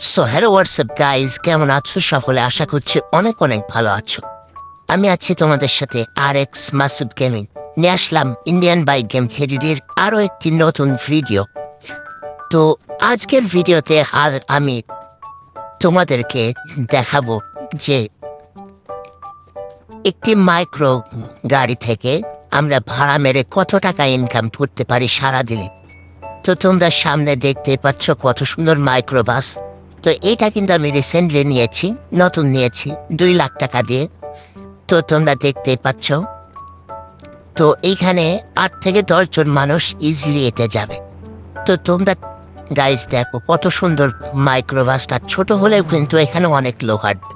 So hello WhatsApp guys কেমন আছো? সকলে আশা করছি অনেক অনেক ভালো আছো। আমি আছি তোমাদের সাথে আর এক্স মাসুদ গেমিং নিয়ে আসলাম ইন্ডিয়ান বাইক গেম থ্রিডির আরও একটি নতুন ভিডিও। তো, আজকের ভিডিওতে আর আমি তোমাদেরকে দেখাবো যে একটি মাইক্রো গাড়ি থেকে আমরা ভাড়া মেরে কত টাকা ইনকাম করতে পারি সারাদিনে। তো, তোমরা সামনে দেখতে পাচ্ছ কত সুন্দর মাইক্রো বাস তো এটা কিন্তু আমি রিসেন্টলি নিয়েছি, নতুন নিয়েছি, দুই লাখ টাকা দিয়ে। তো তোমরা দেখতে পাচ্ছ। তো এইখানে আট থেকে দশজন মানুষ ইজিলি এতে যাবে। তো তোমরা গাইজ দেখো, কত সুন্দর মাইক্রো বাসটা ছোট হলেও কিন্তু এখানে অনেক হাঁটবে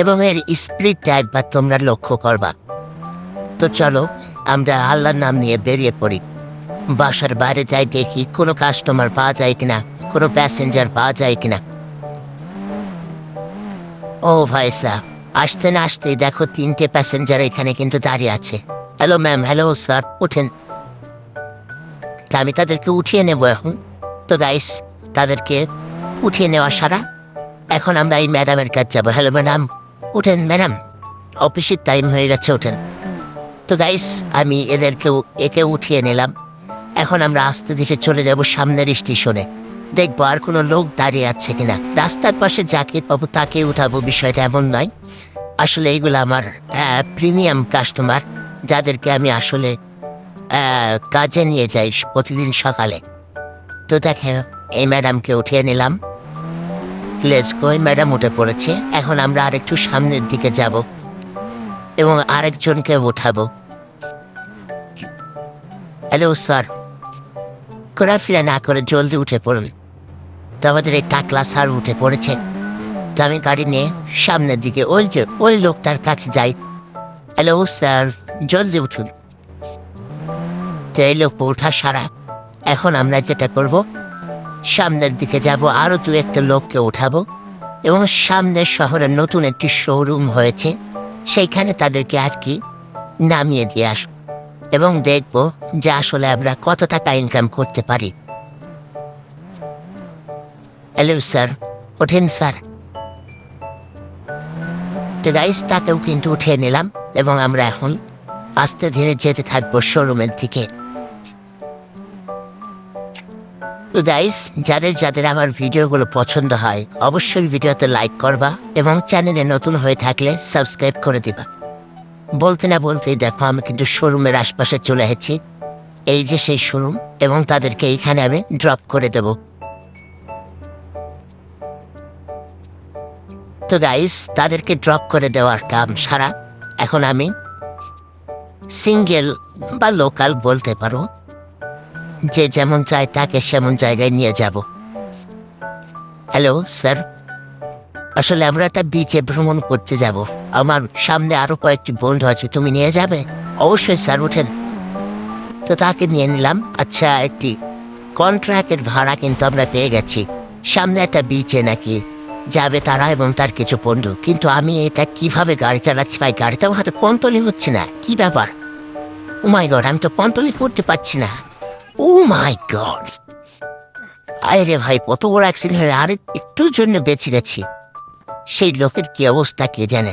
এবং এর স্পিডটা একবার তোমরা লক্ষ্য করবা। তো চলো, আমরা আল্লাহর নাম নিয়ে বেরিয়ে পড়ি। বাসার বাইরে যাই দেখি, কোনো কাস্টমার পাওয়া যায় কিনা। কোনো প্যাসেঞ্জার পাওয়া যায় কিনা? ও ভাই সাহ, আসতে না আসতেই দেখো তিনটে প্যাসেঞ্জার এখানে কিন্তু দাঁড়িয়ে আছে। হ্যালো ম্যাম হ্যালো স্যার উঠেন। তা আমি তাদেরকে উঠিয়ে নেব এখন। তো গাইস তাদেরকে উঠিয়ে নেওয়া সারা। এখন আমরা এই ম্যাডামের কাছে যাব। হ্যালো ম্যাডাম উঠেন ম্যাডাম অফিসের টাইম হয়ে গেছে ওঠেন তো গাইস আমি এদেরকেও, একে উঠিয়ে নিলাম। এখন আমরা আস্তে ধীরে চলে যাব সামনের স্টেশনে। দেখব আর কোনো লোক দাঁড়িয়ে আছে কিনা। রাস্তার পাশে যাকে পাবো তাকে উঠাবো বিষয়টা এমন নয়। আসলে এইগুলো আমার প্রিমিয়াম কাস্টমার, যাদেরকে আমি আসলে কাজে নিয়ে যাই প্রতিদিন সকালে। তো দেখে, এই ম্যাডামকে উঠিয়ে নিলাম। গো ম্যাডাম উঠে পড়েছে। এখন আমরা আরেকটু সামনের দিকে যাব এবং আরেকজনকে উঠাবো। হ্যালো স্যার ঘোরাফেরা না করে জলদি উঠে পড়ুন। তো আমাদের এই টাকলা স্যার উঠে পড়েছে। তো আমি গাড়ি নিয়ে সামনের দিকে, ওই যে, ওই লোকটার কাছে যাই। হ্যালো, স্যার, জলদি উঠুন। তো এই লোক ওঠা সারা। এখন আমরা যেটা করব, সামনের দিকে যাব আরও দু একটা লোককে উঠাবো এবং সামনের শহরে নতুন একটি শোরুম হয়েছে, সেইখানে তাদেরকে আর কি নামিয়ে দিয়ে আসব। এবং দেখব যে আসলে আমরা কত টাকা ইনকাম করতে পারি। হ্যালো স্যার ওঠেন স্যার তো গাইস তাকেও কিন্তু উঠিয়ে নিলাম এবং আমরা এখন আস্তে ধীরে যেতে থাকব শোরুমের দিকে। তো গাইস যাদের যাদের আমার ভিডিওগুলো পছন্দ হয়, অবশ্যই ভিডিওতে লাইক করবা এবং চ্যানেলে নতুন হয়ে থাকলে সাবস্ক্রাইব করে দিবা। বলতে না বলতেই দেখো, আমি কিন্তু শোরুমের আশপাশে চলে এসেছি। এই যে সেই শোরুম এবং তাদেরকে এইখানে আমি ড্রপ করে দেব। তো গাইস তাদেরকে ড্রপ করে দেওয়ার কাম সারা। এখন আমি সিঙ্গেল বা লোকাল বলতে পারো। যে যেমন চায় তাকে সেমন জায়গায় নিয়ে যাব। হ্যালো স্যার আসলে আমরা একটা বিচে ভ্রমণ করতে যাব। আমার সামনে আরও কয়েকটি বন্ধু আছে, তুমি নিয়ে যাবে? অবশ্যই স্যার উঠেন। তো তাকে নিয়ে নিলাম। আচ্ছা একটি কন্ট্রাক্টের ভাড়া কিন্তু আমরা পেয়ে গেছি। সামনে একটা বিচে নাকি যাবে তারা এবং তার কিছু বন্ধু। কিন্তু আমি এটা কীভাবে গাড়ি চালাচ্ছি? ভাই গাড়িটাও হাতে কন্ট্রোলই হচ্ছে না। কি ব্যাপার? ও মাই গড, আমি তো কন্ট্রোলই করতে পারছি না। Oh my god. আরে ভাই, কত বড় অ্যাক্সিডেন্ট হয়ে আর, একটুর জন্য বেঁচে গেছি। সেই লোকের কি অবস্থা কে জানে?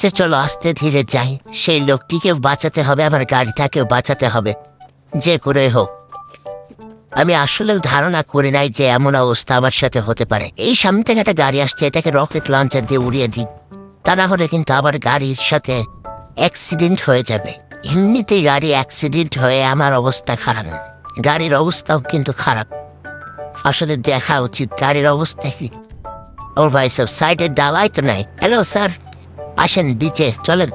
যে চলো, আস্তে ধীরে যাই। সেই লোকটিকেও বাঁচাতে হবে, আমার গাড়িটাকেও বাঁচাতে হবে। যে করে হোক। আমি আসলেও ধারণা করি নাই যে এমন অবস্থা আমার সাথে হতে পারে। এই সামনে থেকে একটা গাড়ি আসছে, এটাকে রকেট লঞ্চার দিয়ে উড়িয়ে দিই। তা না হলে কিন্তু আবার গাড়ির সাথে অ্যাক্সিডেন্ট হয়ে যাবে। এমনিতেই গাড়ি অ্যাক্সিডেন্ট হয়ে আমার অবস্থা খারাপ। গাড়ির অবস্থাও কিন্তু খারাপ। আসলে দেখা উচিত গাড়ির অবস্থা কি। ও ভাই, সব সাইডের ডালাই তো নাই। হ্যালো স্যার আসেন বিচে চলেন।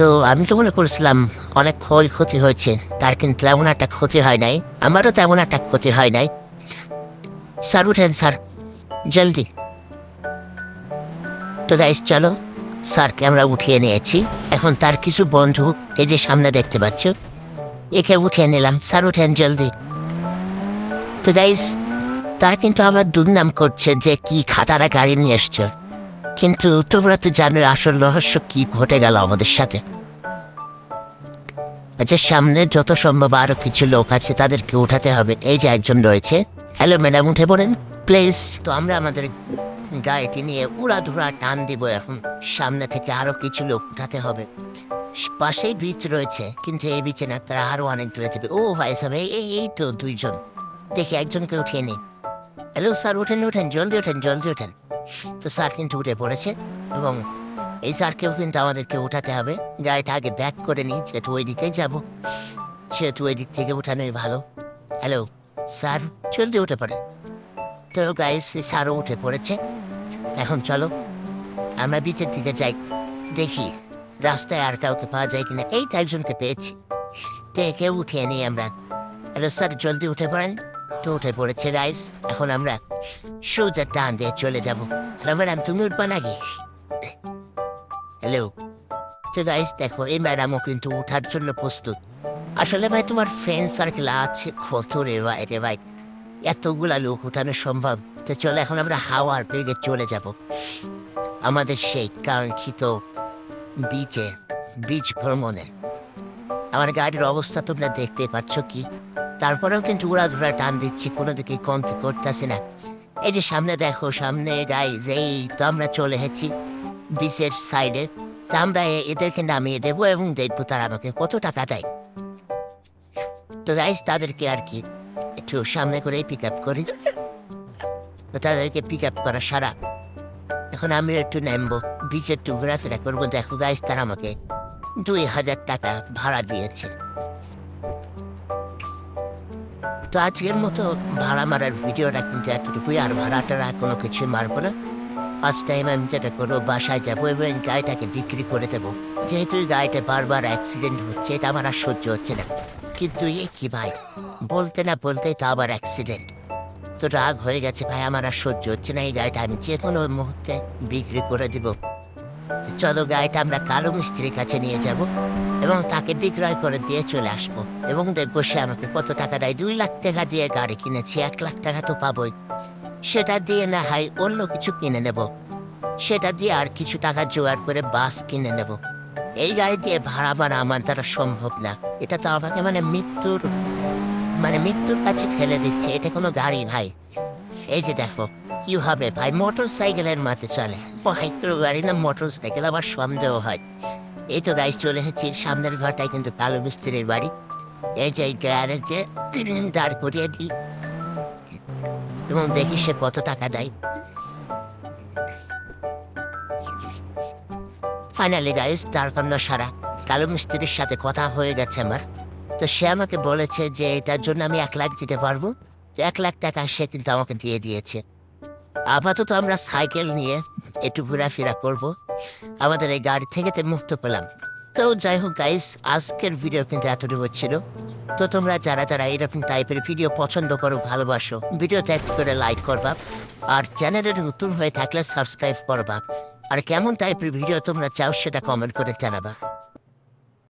তো আমি তো মনে করেছিলাম অনেক ক্ষয়ক্ষতি হয়েছে, তার কিন্তু তেমন একটা ক্ষতি হয় নাই, আমারও তেমন একটা ক্ষতি হয় নাই। স্যার, উঠেন স্যার, জলদি। তো গাইস চলো, স্যারকে আমরা উঠিয়ে নিয়েছি। এখন তার কিছু বন্ধু এই যে সামনে দেখতে পাচ্ছ, একে উঠিয়ে নিলাম। স্যার, উঠেন জলদি। তো গাইস তারা কিন্তু আমার দুর্নাম করছে যে কি খাতারা গাড়ি নিয়ে এসছে। কিন্তু তোমরা তো জানো আসল রহস্য কি ঘটে গেল আমাদের সাথে? আচ্ছা সামনে যত সম্ভব আরও কিছু লোক আছে, তাদেরকে উঠাতে হবে। এই যে একজন রয়েছে। হ্যালো, ম্যাডাম, উঠে পড়েন। প্লিজ, তো আমরা আমাদের গাড়িটি নিয়ে উড়াধুরা টান দিব এখন। সামনে থেকে আরও কিছু লোক উঠাতে হবে। পাশেই বিচ রয়েছে, কিন্তু এই বিচে না, তারা আরও অনেক দূরে যাবে। ও ভাই সাহেব এই, এই- তো দুইজন। দেখি, একজনকে উঠিয়ে নিই। হ্যালো স্যার উঠেন উঠেন জলদি ওঠেন জলদি ওঠেন। তো স্যার কিন্তু উঠে পড়েছে এবং এই স্যারকেও কিন্তু আমাদেরকে উঠাতে হবে। গাড়িটা আগে ব্যাক করে নিই যেহেতু ওই দিকেই যাব। সেহেতু ওই দিক থেকে উঠানোই ভালো। হ্যালো স্যার, জলদি উঠে পড়ে তো গাইস স্যারও উঠে পড়েছে। এখন চলো, আমরা বিচের দিকে যাই। দেখি, রাস্তায় আর কাউকে পাওয়া যায় কিনা। এই তো একজনকে পেয়েছি। তো একে উঠিয়ে নিই আমরা? হ্যালো স্যার, জলদি উঠে পড়েন। তো উঠে পড়েছে গাইস এখন আমরা সোজা টান দিয়ে চলে যাব। হ্যালো, ম্যাডাম, তুমি উঠবা নাকি? হ্যালো। তো গাইস দেখো, এই ম্যাডামও কিন্তু ওঠার জন্য প্রস্তুত। আসলে ভাই, তোমার ফ্রেন্ড সার্কেল আছে, কত রে ভাই রে ভাই। এতগুলা লোক উঠানো সম্ভব। তো চলো, এখন আমরা হাওয়ার বেগে চলে যাব। আমাদের সেই কাঙ্ক্ষিত বিচে বিচ ভ্রমণে। আমার গাড়ির অবস্থা তোমরা দেখতে পাচ্ছ কি? তারপরেও কিন্তু উড়াধুরা টান দিচ্ছি, কোনো দিকে কমতে করতেছি না। এই যে সামনে দেখো, সামনে গাই যেই তো আমরা চলে এসেছি বিচের সাইডে তা আমরা এদেরকে নামিয়ে দেবো এবং দেখব তারা আমাকে কত টাকা দেয়। তো গাইস তাদেরকে আর কি একটু সামনে করে পিক আপ করি। তো তাদেরকে পিক আপ করা সারা। এখন আমি একটু নামবো বিচে একটু ঘোরাফেরা করব। দেখো গাইস তারা আমাকে দুই হাজার টাকা ভাড়া দিয়েছে। তো আজকের মতো ভাড়া মারার ভিডিওটা কিন্তু এতটুকুই। আর ভাড়াটা কোনো কিছু মারবো না। ফার্স্ট টাইম আমি যেটা করব, বাসায় যাব এবং গাড়িটাকে বিক্রি করে দেবো। যেহেতু গাড়িটা বারবার অ্যাক্সিডেন্ট হচ্ছে, এটা আমার আর সহ্য হচ্ছে না। কিন্তু এ কি ভাই? বলতে না বলতেই তো আবার অ্যাক্সিডেন্ট তো রাগ হয়ে গেছে ভাই, আমার আর সহ্য হচ্ছে না। এই গাড়িটা আমি যে কোনো মুহূর্তে বিক্রি করে দিব। চলো গাড়িটা আমরা কালো মিস্ত্রির কাছে নিয়ে যাব। এবং তাকে বিক্রয় করে দিয়ে চলে আসব। এবং দেখব সে আমাকে কত টাকা দেয়। দুই লাখ টাকা দিয়ে গাড়ি কিনেছি, এক লাখ টাকা তো পাবই। সেটা দিয়ে না হয় অন্য কিছু কিনে নেব। সেটা দিয়ে আর কিছু টাকা জোগাড় করে বাস কিনে নেব। এই গাড়ি দিয়ে ভাড়া ভাড়া আমার দ্বারা সম্ভব না। এটা তো আমাকে মানে মৃত্যুর মানে মৃত্যুর কাছে ঠেলে দিচ্ছে। এটা কোনো গাড়ি ভাই। এই যে দেখো, কি হবে ভাই? মোটর সাইকেলের মাঝে চলে। গাড়ি না মোটর সাইকেল আবার সন্দেহ হয়। এই তো গাড়ি চলে এসেছি। সামনের ঘরটাই কিন্তু কালো মিস্ত্রির বাড়ি। এই যে গ্যারেজে দাঁড় করিয়ে দিই। এবং দেখি সে কত টাকা দেয়। ফাইনালি গাইস তার কন্যা সারা, কালো মিস্ত্রির সাথে কথা হয়ে গেছে আমার। তো সে আমাকে বলেছে যে এটার জন্য আমি এক লাখ দিতে পারব। তো এক লাখ টাকা সে কিন্তু আমাকে দিয়ে দিয়েছে। আপাতত আমরা সাইকেল নিয়ে একটু ঘোরাফেরা করব। আমাদের এই গাড়ি থেকে তে মুক্ত পেলাম। তো যাই হোক গাইস আজকের ভিডিও কিন্তু এতটুকু ছিল। তো তোমরা যারা যারা এরকম টাইপের ভিডিও পছন্দ করো, ভালোবাসো ভিডিও একটু করে লাইক করবা। আর চ্যানেলের নতুন হয়ে থাকলে সাবস্ক্রাইব করবা। আর কেমন টাইপের ভিডিও তোমরা চাও, সেটা কমেন্ট করে জানাবা।